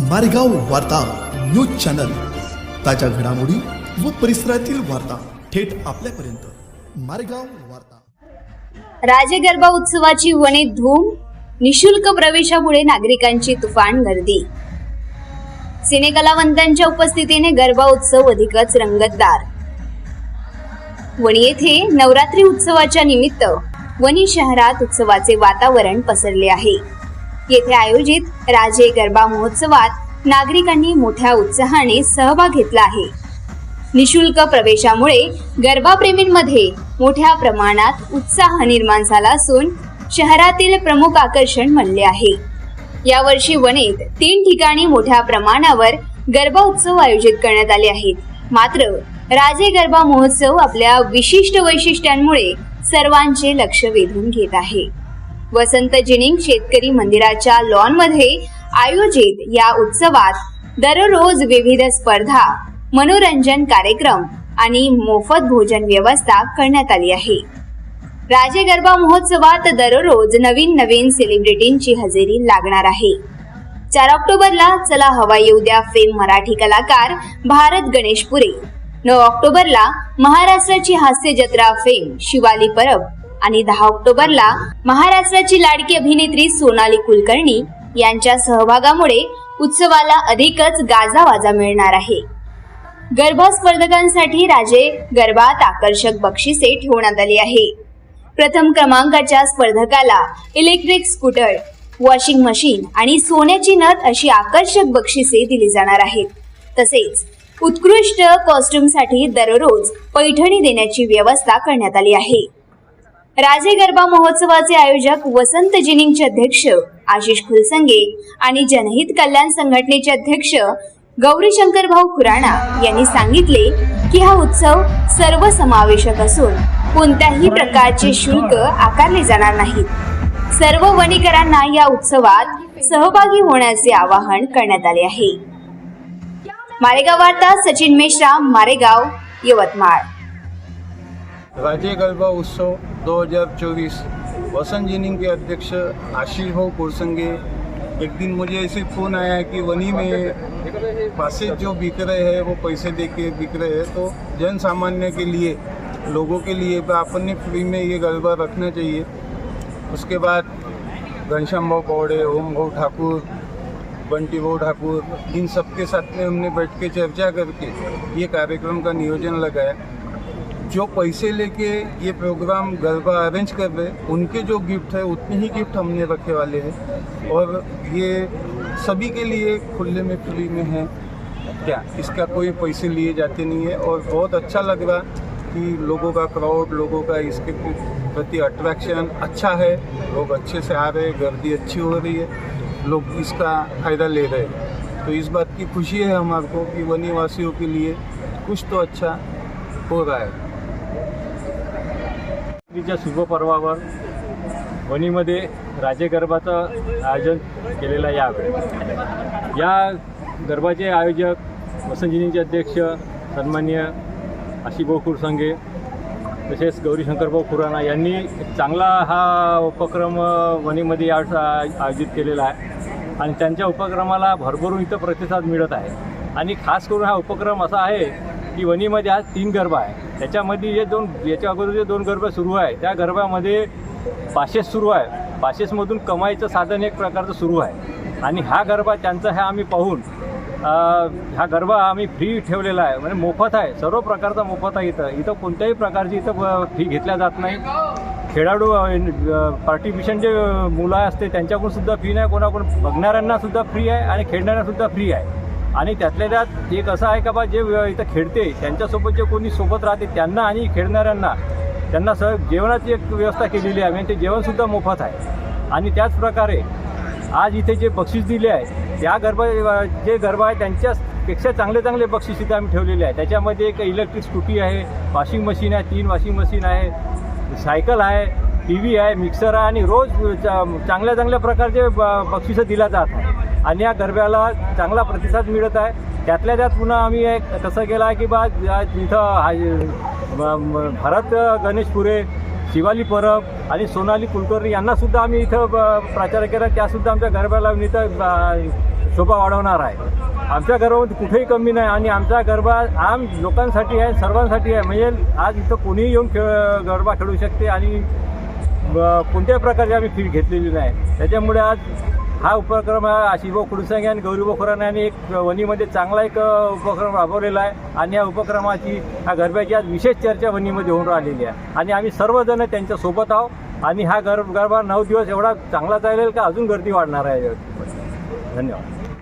मारेगाव वार्ता news channel. ताज्या घडामोडी व परिसरातील वार्ता थेट आपल्यापर्यंत. मारेगाव वार्ता. राजे गरबा उत्सवाची वने धूम निशुल्क प्रवेशामुळे नागरिकांची तुफान गर्दी. सिनेकलावंतांच्या उपस्थितीने गरबा उत्सव अधिकच रंगतदार. वणी येथे नवरात्री उत्सवाच्या निमित्त वणी शहरात उत्सवाचे वातावरण पसरले आहे. येथे आयोजित राजे गरबा महोत्सवात नागरिकांनी मोठ्या उत्साहाने सहभाग घेतला आहे. निशुल्क प्रवेशामुळे गरबाप्रेमींमध्ये मोठ्या प्रमाणात उत्साह निर्माण झाला असून शहरातील प्रमुख आकर्षण बनले आहे. यावर्षी वणीत तीन ठिकाणी मोठ्या प्रमाणावर गरबा उत्सव आयोजित करण्यात आले आहेत. मात्र राजे गरबा महोत्सव आपल्या विशिष्ट वैशिष्ट्यांमुळे सर्वांचे लक्ष वेधून घेत आहे. वसंत जिनिंग शेतकरी मंदिराच्या लॉनमध्ये आयोजित या उत्सवात दररोज विविध स्पर्धा मनोरंजन कार्यक्रम आणि मोफत भोजन व्यवस्था करण्यात आली आहे. राजे गरबा महोत्सवात दररोज नवीन नवीन सेलिब्रिटींची हजेरी लागणार आहे. चार ऑक्टोबरला चला हवा येऊ द्या फेम मराठी कलाकार भारत गणेशपुरे. नऊ ऑक्टोबरला महाराष्ट्राची हास्य जत्रा फेम शिवाली परब आणि दहा ऑक्टोबरला महाराष्ट्राची लाडकी अभिनेत्री सोनाली कुलकर्णी यांच्या सहभागामुळे उत्सवाला अधिकच गाजावाजा मिळणार आहे. गरबा स्पर्धकांसाठी राजे गरबात आकर्षक बक्षिसे ठेवण्यात आली आहे. प्रथम क्रमांकाच्या स्पर्धकाला इलेक्ट्रिक स्कूटर वॉशिंग मशीन आणि सोन्याची नथ अशी आकर्षक बक्षिसे दिली जाणार आहेत. तसेच उत्कृष्ट कॉस्ट्युमसाठी दररोज पैठणी देण्याची व्यवस्था करण्यात आली आहे. राजे गरबा महोत्सवाचे आयोजक वसंत जिनिंगचे अध्यक्ष आशिष फुलसंगे आणि जनहित कल्याण संघटनेचे अध्यक्ष गौरीशंकर भाऊ खुराणा यांनी सांगितले की हा उत्सव सर्वसमावेशक असून कोणत्याही प्रकारचे शुल्क आकारले जाणार नाहीत. सर्व वणीकरांना या उत्सवात सहभागी होण्याचे आवाहन करण्यात आले आहे. मारेगाव वार्ता सचिन मेश्राम मारेगाव यवतमाळ. राजे गरबा उत्सव 2024 वसंत जीनिंग के अध्यक्ष आशीष भाऊ कुरसंगे। एक दिन मुझे ऐसे फ़ोन आया कि वनी में पासेज जो बिक रहे हैं, वो पैसे दे के बिक रहे हैं तो जन सामान्य के लिए, लोगों के लिए अपन ने फ्री में ये गरबा रखना चाहिए। उसके बाद घनश्याम भाव पौड़े, ओम भाऊ ठाकुर, बंटी भाऊ ठाकुर, इन सबके साथ में हमने बैठ के चर्चा करके ये कार्यक्रम का नियोजन लगाया। जो पैसे लेके ये प्रोग्राम गरबा अरेंज कर रहे, उनके जो गिफ्ट है, उतने ही गिफ्ट हमने रखे वाले हैं। और ये सभी के लिए खुले में फ्री में है। क्या इसका कोई पैसे लिए जाते नहीं है। और बहुत अच्छा लग रहा कि लोगों का क्राउड लोगों का इसके प्रति अट्रैक्शन अच्छा है। लोग अच्छे से आ रहे हैं, गर्दी अच्छी हो रही है। लोग इसका फ़ायदा ले रहे हैं। तो इस बात की खुशी है हमारे को कि वनी वासियों के लिए कुछ तो अच्छा हो रहा है। नवरात्रीच्या शुभपर्वावर वणीमध्ये राजे गरबाचं आयोजन केलेलं आहे यावेळी. या गरबाचे आयोजक वसंतजिनीचे अध्यक्ष सन्मान्य आशिभाऊ खुरसंगे तसेच गौरीशंकरभाऊ खुराणा खुराना यांनी चांगला हा उपक्रम वणीमध्ये या आयोजित केलेला आहे. आणि त्यांच्या उपक्रमाला भरभरून इथं प्रतिसाद मिळत आहे. आणि खास करून हा उपक्रम असा आहे की वणीमध्ये आज तीन गरबा आहे. त्याच्यामध्ये जे दोन याच्या अगोदर जे दोन गरबा सुरू आहे त्या गरबामध्ये पाशेस सुरू आहे. पाशेसमधून कमाईचं साधन एक प्रकारचं सुरू आहे. आणि हा गरबा त्यांचा ह्या आम्ही पाहून हा गरबा आम्ही फ्री ठेवलेला आहे. म्हणजे मोफत आहे. सर्व प्रकारचा मोफत आहे इथं. इथं कोणत्याही प्रकारची इथं फी घेतल्या जात नाही. खेळाडू पार्टिसिपेशन जे मुलं असते त्यांच्याकडून सुद्धा फी नाही. कोणाकडून बघणाऱ्यांना सुद्धा फ्री आहे आणि खेळणाऱ्यांसुद्धा फ्री आहे. आणि त्यातल्या त्यात एक असं आहे का बा जे इथं खेळते त्यांच्यासोबत जे कोणी सोबत राहते त्यांना आणि खेळणाऱ्यांना त्यांना सह जेवणाची एक व्यवस्था केलेली आहे. म्हणजे ते जेवणसुद्धा मोफत आहे. आणि त्याचप्रकारे आज इथे जे बक्षीस दिले आहे त्या गरबा जे गरबा आहे त्यांच्यापेक्षा चांगले चांगले बक्षीस इथे आम्ही ठेवलेले आहे. त्याच्यामध्ये एक इलेक्ट्रिक स्कूटी आहे वॉशिंग मशीन आहे तीन वॉशिंग मशीन आहे सायकल आहे टी व्ही आहे मिक्सर आहे आणि रोज चांगल्या चांगल्या प्रकारचे ब- बक्षिसं दिल्या जात आहे आणि या गरब्याला चांगला प्रतिसाद मिळत आहे. त्यातल्या त्यात पुन्हा आम्ही एक कसं केलं आहे की बा इथं हा भरत गणेशपुरे शिवाली परब आणि सोनाली कुलकर्णी यांनासुद्धा आम्ही इथं ब- प्राचार्य केला. त्यासुद्धा आमच्या गरब्याला इथं शोभा वाढवणार आहे. आमच्या गरबामध्ये कुठेही कमी नाही आणि आमचा गरबा आम लोकांसाठी आहे सर्वांसाठी आहे. म्हणजे आज इथं कोणीही येऊन खेळ गरबा खेळू शकते आणि ब- कोणत्याही प्रकारची आम्ही फी घेतलेली नाही. त्याच्यामुळे आज हा उपक्रम हा आशिभाऊ खुडसंग आणि गौरी खुराने यांनी एक वणीमध्ये चांगला एक उपक्रम राबवलेला आहे. आणि या उपक्रमाची ह्या गरब्याची आज विशेष चर्चा वणीमध्ये होऊन राहिलेली आहे. आणि आम्ही सर्वजण त्यांच्यासोबत आहोत. आणि हा गर गरबा नऊ दिवस एवढा चांगला चालेल का? अजून गर्दी वाढणार आहे. धन्यवाद.